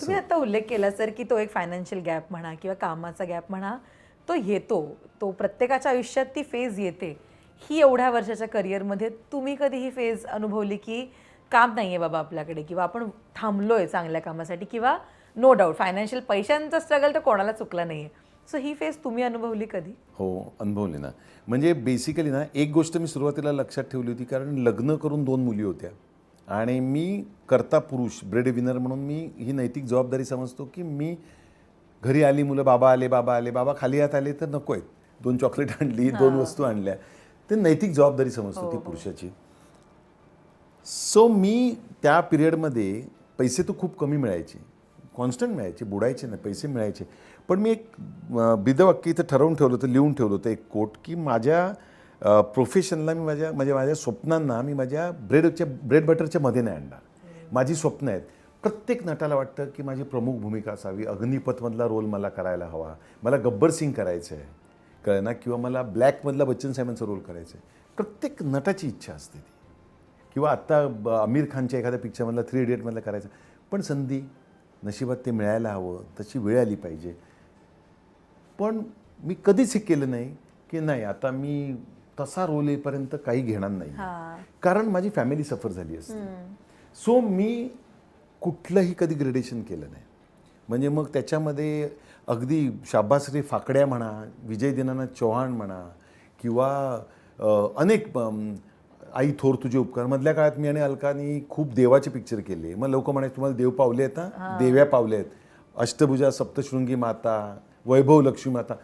तुम्ही आता उल्लेख केला सर की तो एक फायनान्शियल गॅप म्हणा किंवा कामाचा गॅप म्हणा तो येतो. तो प्रत्येकाच्या आयुष्यात ती फेज येते. ही एवढ्या वर्षाच्या करिअरमध्ये तुम्ही कधी ही फेज अनुभवली की काम नाही आहे बाबा आपल्याकडे किंवा आपण थांबलोय चांगल्या कामासाठी किंवा नो डाऊट फायनान्शियल पैशांचं स्ट्रगल तर कोणाला चुकलं नाही आहे सो ही फेज तुम्ही अनुभवली कधी? हो अनुभवले ना. म्हणजे बेसिकली ना एक गोष्ट मी सुरुवातीला लक्षात ठेवली होती कारण लग्न करून दोन मुली होत्या. आणि मी करता पुरुष ब्रेड विनर म्हणून मी ही नैतिक जबाबदारी समजतो की मी घरी आली मुलं बाबा आले बाबा आले बाबा खाली हात आले तर नको आहेत. दोन चॉकलेट आणली दोन वस्तू आणल्या. ते नैतिक जबाबदारी समजतो ती पुरुषाची. सो मी त्या पिरियडमध्ये पैसे तर खूप कमी मिळायचे. कॉन्स्टंट मिळायचे बुडायचे नाही पैसे मिळायचे. पण मी एक बिदवाक्य इथं ठरवून ठेवलं होतं लिहून ठेवलं होतं एक कोट की माझ्या प्रोफेशनला मी माझ्या म्हणजे माझ्या स्वप्नांना मी माझ्या ब्रेडच्या ब्रेड बटरच्या मध्ये नाही आणणार. माझी स्वप्न आहेत. प्रत्येक नटाला वाटतं की माझी प्रमुख भूमिका असावी. अग्निपथमधला रोल मला करायला हवा. मला गब्बर सिंग करायचं आहे. कळे ना? किंवा मला ब्लॅकमधला बच्चन साहेबांचा रोल करायचा आहे. प्रत्येक नटाची इच्छा असते ती. किंवा आत्ता ब- आमिर खानच्या एखाद्या पिक्चरमधला थ्री इडियटमधला करायचं. पण संधी नशिबात ते मिळायला हवं. तशी वेळ आली पाहिजे. पण मी कधीच हे केलं नाही की नाही. आता मी तसा रोल येईपर्यंत काही घेणार नाही. हां. कारण माझी फॅमिली सफर झाली असते. सो मी कुठलंही कधी ग्रेडेशन केलं नाही. म्हणजे मग त्याच्यामध्ये अगदी शाबासरी फाकड्या म्हणा विजय दिनानाथ चौहान म्हणा किंवा अनेक आई थोर तुझे उपकार. मधल्या काळात मी आणि अलकानी खूप देवाचे पिक्चर केले. मग लोक म्हणायचे तुम्हाला देव पावले आहेत ना? देव्या पावले आहेत. अष्टभुजा सप्तशृंगी माता वैभव लक्ष्मी माता.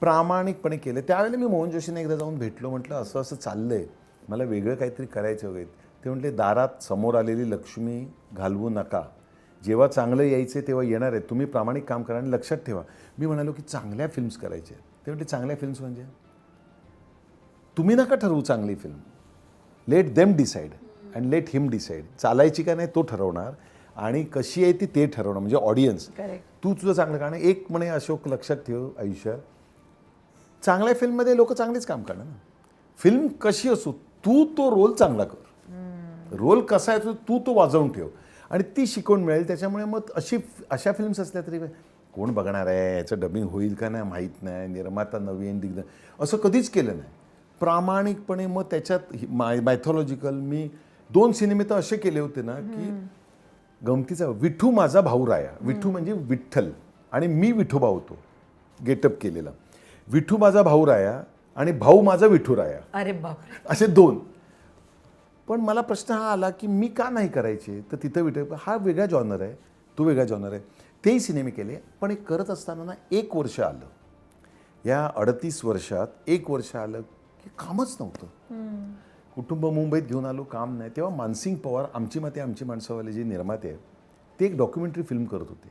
प्रामाणिकपणे केले. त्यावेळेला मी मोहन जोशीने एकदा जाऊन भेटलो म्हटलं असं असं चाललंय. मला वेगळं काहीतरी करायचं वगैरे ते म्हटले दारात समोर आलेली लक्ष्मी घालवू नका. जेव्हा चांगलं यायचं तेव्हा येणार आहे. तुम्ही प्रामाणिक काम करा आणि लक्षात ठेवा. मी म्हणालो की चांगल्या फिल्म्स करायच्या ते म्हटले चांगल्या फिल्म्स म्हणजे? तुम्ही नका ठरवू चांगली film let them decide and let him decide चालायची का नाही तो ठरवणार. आणि कशी आहे ती ते ठरवणार. म्हणजे ऑडियन्स तू तुझं चांगलं कारण एक म्हणे अशोक लक्षात ठेव आयुष्यात. चांगल्या फिल्ममध्ये लोक चांगलेच काम करणार ना. फिल्म कशी असो तू तो रोल चांगला कर. रोल कसा आहे तो तू तो वाजवून ठेव. आणि ती शिकवण मिळेल. त्याच्यामुळे मग अशी अशा फिल्म्स असल्या तरी कोण बघणार आहे? याचं डबिंग होईल का नाही माहीत नाही. निर्माता नवीन दिग्द असं कधीच केलं नाही. प्रामाणिकपणे मग त्याच्यात मायथॉलॉजिकल मी दोन सिनेमे तर असे केले होते ना की गमतीचा विठू माझा भाऊ राया. विठू म्हणजे विठ्ठल. आणि मी विठोबा होतो. गेटअप केलेला. विठू माझा भाऊ राया आणि भाऊ माझा विठू राया. अरे बापरे. असे दोन. पण मला प्रश्न हा आला की मी का नाही करायचे? तर तिथं विठू हा वेगळा जॉनर आहे तो वेगळा जॉनर आहे. तेही सिनेमे केले पण हे करत असताना ना एक वर्ष आलं. या अडतीस वर्षात एक वर्ष आलं की कामच नव्हतं. कुटुंब मुंबईत घेऊन आलो काम नाही. तेव्हा मानसिंग पवार आमची मते आमची माणसावाले जे निर्माते आहेत ते एक डॉक्युमेंटरी फिल्म करत होते.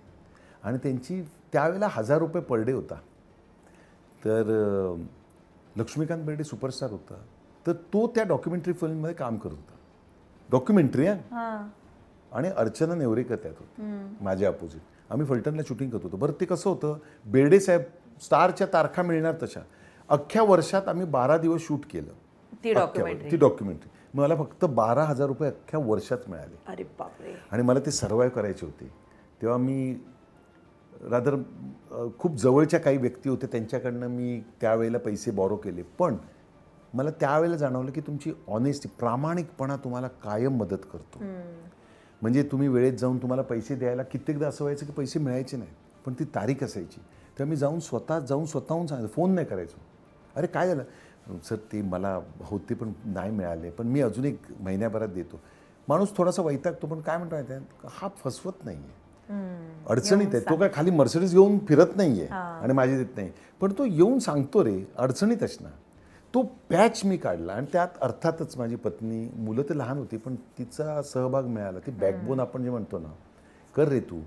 आणि त्यांची त्यावेळेला हजार रुपये पर डे होता. तर लक्ष्मीकांत बेर्डे सुपरस्टार होता. तर तो त्या डॉक्युमेंटरी फिल्ममध्ये काम करत होता. डॉक्युमेंटरी आहे हां. आणि अर्चना नेवरेकर त्यात होती. माझ्या अपोजिट आम्ही फलटणला शूटिंग करत होतो. बरं ते कसं होतं? बेर्डे साहेब स्टारच्या तारखा मिळणार तशा. अख्ख्या वर्षात आम्ही बारा दिवस शूट केलं. ती डॉक्युमेंटरी मला फक्त बारा हजार रुपये अख्ख्या वर्षात मिळाले. आणि मला ते सर्वाईव्ह करायचे होते. तेव्हा मी रादर खूप जवळच्या काही व्यक्ती होते त्यांच्याकडनं मी त्यावेळेला पैसे बॉरो केले. पण मला त्यावेळेला जाणवलं की तुमची ऑनेस्टी प्रामाणिकपणा तुम्हाला कायम मदत करतो. म्हणजे तुम्ही वेळेत जाऊन तुम्हाला पैसे द्यायला कित्येकदा असं व्हायचं की पैसे मिळायचे नाही पण ती तारीख असायची. तेव्हा मी जाऊन स्वतः जाऊन स्वतःहून सांगायचं फोन नाही करायचो. अरे काय झालं? सर ते मला होते पण नाही मिळाले. पण मी अजून एक महिन्याभरात देतो. माणूस थोडासा वैतागतो पण काय म्हणतो माहिती? हा फसवत नाही आहे अडचणीत आहे. तो काय खाली मर्सिडीज घेऊन फिरत नाहीये आणि माझी देत नाही. पण तो येऊन सांगतो रे अडचणीत असणार तो पॅच मी काढला आणि त्यात अर्थातच माझी पत्नी मुलं तर लहान होती पण तिचा सहभाग मिळाला. ती बॅकबोन आपण जे म्हणतो ना कर रे तू.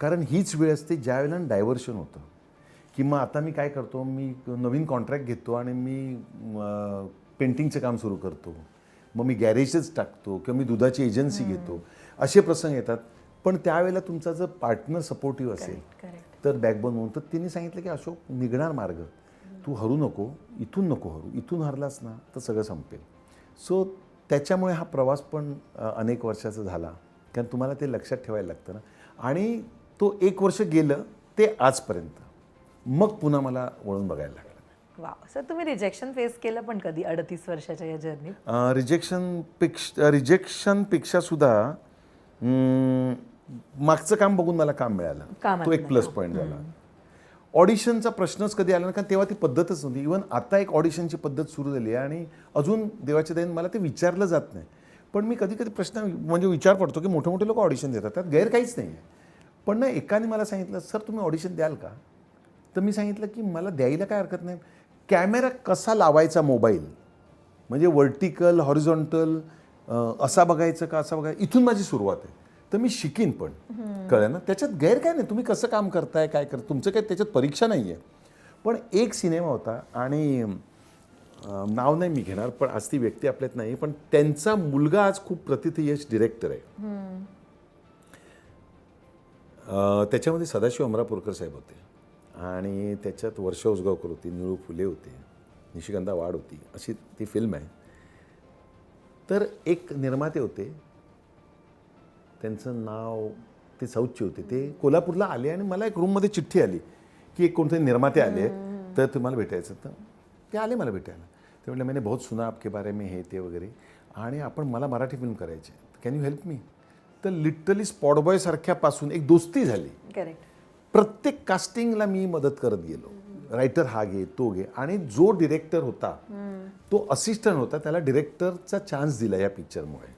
कारण हीच वेळ असते ज्या वेळेला डायव्हर्शन होतं. की मग आता मी काय करतो मी नवीन कॉन्ट्रॅक्ट घेतो आणि मी पेंटिंगचं काम सुरू करतो. मग मी गॅरेजच टाकतो किंवा मी दुधाची एजन्सी घेतो. असे प्रसंग येतात. पण त्यावेळेला तुमचा जर पार्टनर सपोर्टिव्ह असेल तर बॅकबोन म्हणून तर तिने सांगितलं की अशोक निघणार मार्ग. तू हरू नको इथून नको हरू. इथून हरलास ना तर सगळं संपेल. सो त्याच्यामुळे हा प्रवास पण अनेक वर्षाचा झाला. कारण तुम्हाला ते लक्षात ठेवायला लागतं ना. आणि तो एक वर्ष गेलं ते आजपर्यंत. मग पुन्हा मला वळून बघायला लागलं. वा सर तुम्ही रिजेक्शन फेस केलं पण कधी अडतीस वर्षाच्या या जर्नीत रिजेक्शनपेक्षा रिजेक्शनपेक्षा सुद्धा मागचं काम बघून मला काम मिळालं. तो एक प्लस पॉईंट झाला. ऑडिशनचा प्रश्नच कधी आला नाही कारण तेव्हा ती पद्धतच नव्हती. इवन आता एक ऑडिशनची पद्धत सुरू झाली आहे आणि अजून देवाच्या दयेने मला ते विचारलं जात नाही. पण मी कधी कधी प्रश्न म्हणजे विचार पडतो की मोठे मोठे लोक ऑडिशन देतात त्यात गैर काहीच नाही आहे. पण ना एकाने मला सांगितलं सर तुम्ही ऑडिशन द्याल का? तर मी सांगितलं की मला द्यायला काय हरकत नाही. कॅमेरा कसा लावायचा मोबाईल? म्हणजे व्हर्टिकल हॉरिझॉन्टल असा बघायचं का असा बघायचं इथून माझी सुरुवात आहे. तर मी शिकीन पण. कळलं ना? त्याच्यात गैर काय नाही. तुम्ही कसं काम करताय काय कर तुमचं काय त्याच्यात परीक्षा नाही आहे पण एक सिनेमा होता आणि नाव नाही मी घेणार पण आज ती व्यक्ती आपल्यात नाही पण त्यांचा मुलगा आज खूप प्रतिथयश डिरेक्टर आहे. त्याच्यामध्ये सदाशिव अमरापूरकर साहेब होते. आणि त्याच्यात वर्षा उसगावकर होती निळू फुले होते निशिगंधा वाड होती अशी ती फिल्म आहे. तर एक निर्माते होते त्यांचं नाव ते साऊथचे होते. ते कोल्हापूरला आले आणि मला एक रूममध्ये चिठ्ठी आली की एक कोणते निर्माते आले तर तुम्हाला भेटायचं. तर ते आले मला भेटायला. ते म्हटलं मैंने बहुत सुना आपके बारे में हे ते वगैरे. आणि आपण मला मराठी फिल्म करायची कॅन यू हेल्प मी तर लिटरली स्पॉटबॉय सारख्यापासून एक दोस्ती झाली. करेक्ट प्रत्येक कास्टिंगला मी मदत करत गेलो. रायटर हा घे तो घे. आणि जो डिरेक्टर होता तो असिस्टंट होता त्याला डिरेक्टरचा चान्स दिला या पिक्चरमुळे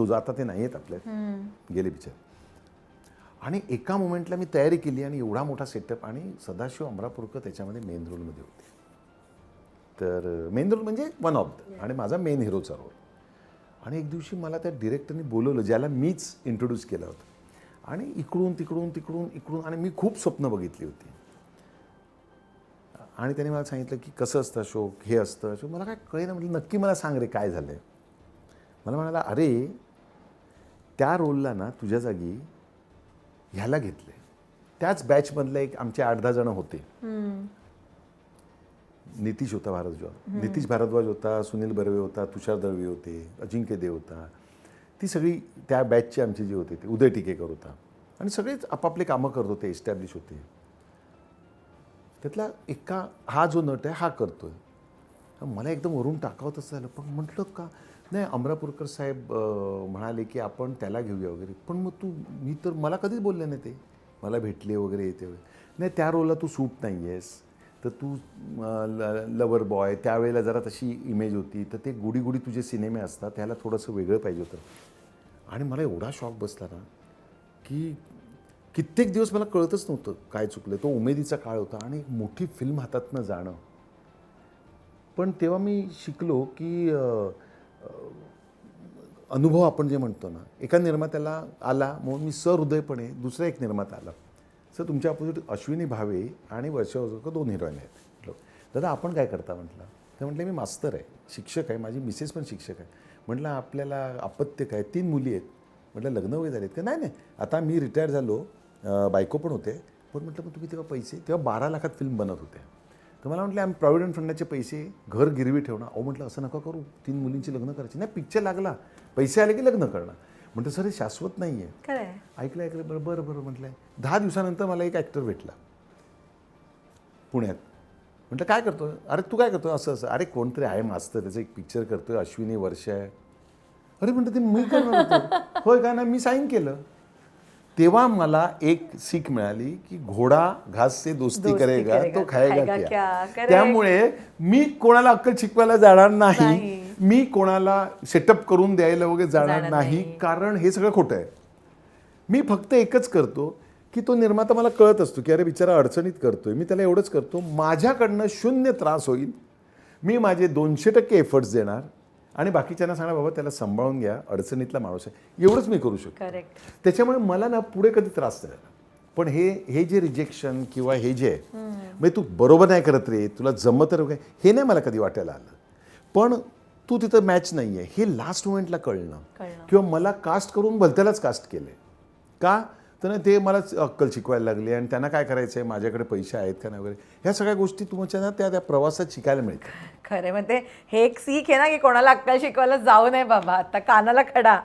तो जो आता ते नाही आहेत आपल्यात गेले पिक्चर आणि एका मोमेंटला मी तयारी केली आणि एवढा मोठा सेटअप आणि सदाशिव अमरापूरकर त्याच्यामध्ये मेन रोलमध्ये होते. तर मेन रोल म्हणजे वन ऑफ द आणि माझा मेन हिरोचा रोल आणि एक दिवशी मला त्या डिरेक्टरने बोलवलं ज्याला मीच इंट्रोड्यूस केलं होतं. आणि इकडून तिकडून तिकडून इकडून आणि मी खूप स्वप्न बघितली होती. आणि त्याने मला सांगितलं की कसं असतं अशोक? हे असतं अशोक. मला काय कळेना. म्हटलं नक्की मला सांग रे काय झालं मला म्हणाला अरे त्या रोलला ना तुझ्या जागी ह्याला घेतले त्याच बॅचमधले एक आमचे आठ दहा जण होते. नितीश होता भारद्वाज. नितीश भारद्वाज होता सुनील बर्वे होता तुषार दळवी होते अजिंक्य देव होता. ती सगळी त्या बॅचचे आमचे जे होते ते उदय टिकेकर होता. आणि सगळेच आपापले कामं करत होते एस्टॅब्लिश होते. त्यातला एका हा जो नट आहे हा करतोय. मला एकदम वरून टाकावं तसं झालं. पण म्हटलं का? नाही अमरापूरकर साहेब म्हणाले की आपण त्याला घेऊया वगैरे. पण मग तू मी तर मला कधीच बोलले नाही ते. मला भेटले वगैरे येते वगैरे. नाही त्या रोलला तू सूट नाही आहेस तर तू लवर बॉय त्यावेळेला जरा तशी इमेज होती. तर ते गुढी गुढी तुझे सिनेमे असतात त्याला थोडंसं वेगळं पाहिजे होतं. आणि मला एवढा शॉक बसला ना की कित्येक दिवस मला कळतच नव्हतं काय चुकलं तो उमेदीचा काळ होता आणि एक मोठी फिल्म हातातनं जाणं. पण तेव्हा मी शिकलो की अनुभव आपण जे म्हणतो ना एका निर्मात्याला आला म्हणून मी सहृदयपणे दुसरा एक निर्माता आला. सर तुमच्या अपोजिट अश्विनी भावे आणि वर्षा उजळकर दोन हिरोईन आहेत. म्हटलं दादा आपण काय करता म्हटलं? तर म्हटलं मी मास्तर आहे शिक्षक आहे माझी मिसेस पण शिक्षक आहे. म्हटलं आपल्याला अपत्य काय? तीन मुली आहेत. म्हटलं लग्न वगैरे झालेत का? नाही नाही. आता मी रिटायर झालो बायको पण होते. पण म्हटलं मग तुम्ही तेव्हा पैसे तेव्हा बारा लाखात फिल्म बनत होते तर मला म्हटलं आम्ही प्रॉव्हिडंट फंडाचे पैसे घर गिरवी ठेवणं. अहो म्हटलं असं नका करू. तीन मुलींची लग्न करायची. नाही पिक्चर लागला. पैसे आले की लग्न करणं म्हटलं सर हे शाश्वत नाही आहे ऐकलं ऐकलं. बरं बरं बरं म्हटलं. दहा दिवसानंतर मला एक ॲक्टर भेटला. पुण्यात. म्हटलं काय करतो अरे तू काय करतो असं असं. अरे कोणतरी आहे मास्तर त्याचं एक पिक्चर करतोय. अश्विनी वर्ष आहे. अरे म्हणतं ते मी करणार होतो. होय का? ना मी साईन केलं. तेव्हा मला एक सीख मिळाली की घोडा घास से दोस्ती करेगा तो खाएगा खाएगा क्या. त्यामुळे मी कोणाला अक्कल शिकवायला जाणार नाही. मी कोणाला सेटअप करून द्यायला वगैरे जाणार नाही. कारण हे सगळं खोटं आहे मी फक्त एकच करतो की तो निर्माता मला कळत असतो की अरे बिचारा अडचणीत करतोय मी त्याला एवढंच करतो माझ्याकडनं शून्य त्रास होईल मी माझे दोनशे टक्के एफर्ट्स देणार आणि बाकीच्यांना सांगणार बाबा त्याला सांभाळून घ्या अडचणीतला माणूस आहे. एवढंच मी करू शकतो. करेक्ट त्याच्यामुळे मला ना पुढे कधी त्रास झाला पण हे हे जे रिजेक्शन किंवा हे जे आहे म्हणजे तू बरोबर नाही करत रे तुला जमत रे हे नाही मला कधी वाटायला आलं. पण तू तिथं मॅच नाही आहे हे लास्ट मोमेंटला कळणं. किंवा मला कास्ट करून भलत्यालाच कास्ट केले का? तर ते मलाच अक्कल शिकवायला लागले आणि त्यांना काय करायचं आहे माझ्याकडे पैसे आहेत का नाही वगैरे? ह्या सगळ्या गोष्टी तुमच्या ना त्या त्या प्रवासात शिकायला मिळतात. खरे म्हणजे हे एक सीख आहे ना की कोणाला अक्कल शिकवायला जाऊ नये बाबा. आता कानाला खडा.